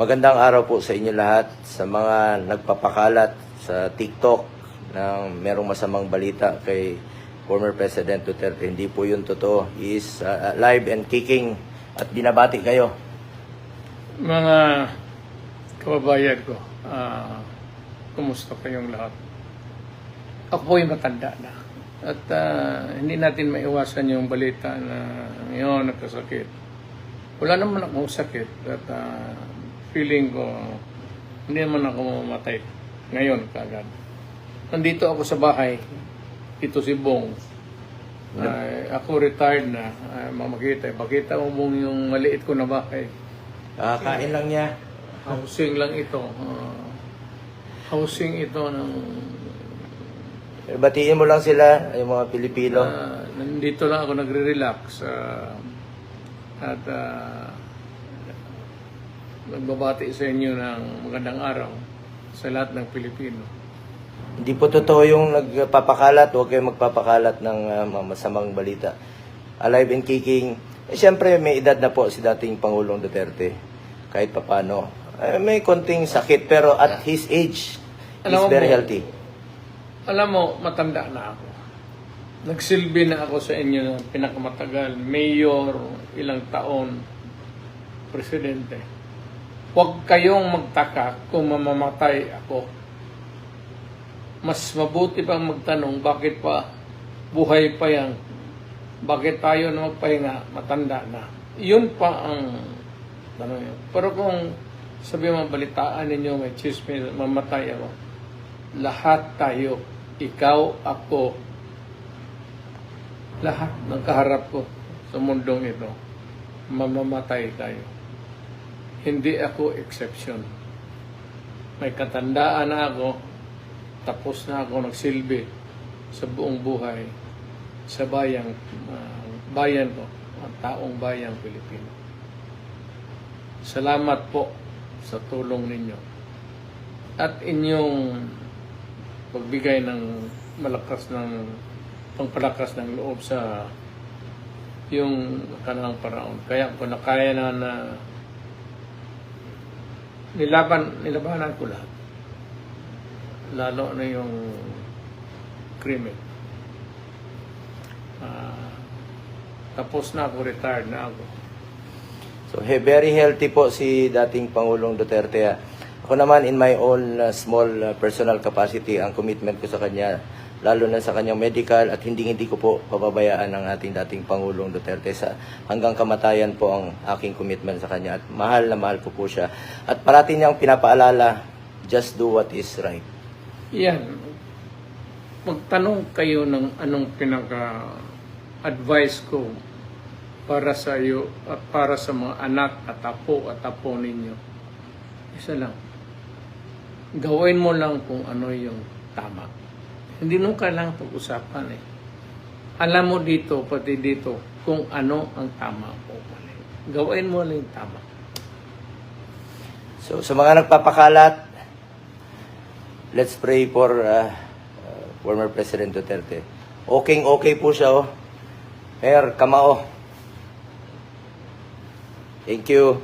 Magandang araw po sa inyo lahat, sa mga nagpapakalat sa TikTok ng merong masamang balita kay former President Duterte. Hindi po yun totoo. He is uh, live and kicking at binabati kayo. Mga kababayan ko, ah, kumusta kayong lahat? Ako po yung matanda na. At ah, hindi natin maiwasan yung balita na ngayon nagkasakit. Wala naman akong sakit. At ah, feeling ko, hindi naman ako mamamatay ngayon kagad. Nandito ako sa bahay. Ito si Bong. Ay, ako retired na. Ay, mamakita. Pakita mo Bong yung maliit ko na bahay. Kakain lang niya. Housing lang ito. Ah, housing ito ng... Batiin mo lang sila, yung mga Pilipino. ah, nandito lang ako nagre-relax. ah, at ah, nagbabati sa inyo ng magandang araw sa lahat ng Pilipino. Hindi po totoo yung nagpapakalat. Huwag kayong magpapakalat ng uh, masamang balita. Alive and kicking. Eh, Siyempre, may edad na po si dating Pangulong Duterte. Kahit papano. Eh, may konting sakit, pero at his age, he's Alam mo very healthy. Alam mo, matanda na ako. Nagsilbi na ako sa inyo ng pinakamatagal. Mayor, ilang taon, presidente. Huwag kayong magtaka kung mamamatay ako. Mas mabuti pang magtanong, bakit pa buhay pa yan? Bakit tayo na magpahinga, matanda na? Yun pa ang tanong yun. Pero kung sabi mo, balitaan ninyo, may chismis, mamatay ako. Lahat tayo, ikaw, ako, lahat ng kaharap ko sa mundong ito, mamamatay tayo. Hindi ako exception. May katandaan na ako, tapos na ako nagsilbi sa buong buhay sa bayang ah, bayan ko, ang taong bayang Pilipino. Salamat po sa tulong ninyo at inyong pagbigay ng malakas ng pangpalakas ng loob sa yung kanilang paraon. Kaya ko na kaya na na nilaban, nilabanan ko lahat. Lalo na yung krimen. Ah, tapos na ako, retired na ako. So, he, very healthy po si dating Pangulong Duterte. ah. Ako naman, in my own uh, small uh, personal capacity, ang commitment ko sa kanya, lalo na sa kanyang medical at hindi-hindi ko po pababayaan ang ating dating Pangulong Duterte sa hanggang kamatayan po ang aking commitment sa kanya at mahal na mahal ko po siya. At parati niyang pinapaalala, just do what is right. Yan. Magtanong kayo ng anong pinaka-advice ko para sa iyo at para sa mga anak at apo at apo ninyo. Isa lang. Gawin mo lang kung ano yung tama. Hindi nung kailangan pag-usapan eh. Alam mo dito, pati dito, kung ano ang tama o mali. Gawin mo lang yung tama. So, sa mga nagpapakalat, let's pray for uh, uh, former President Duterte. Okay, okay po siya, oh. Mayor, kamao. Thank you.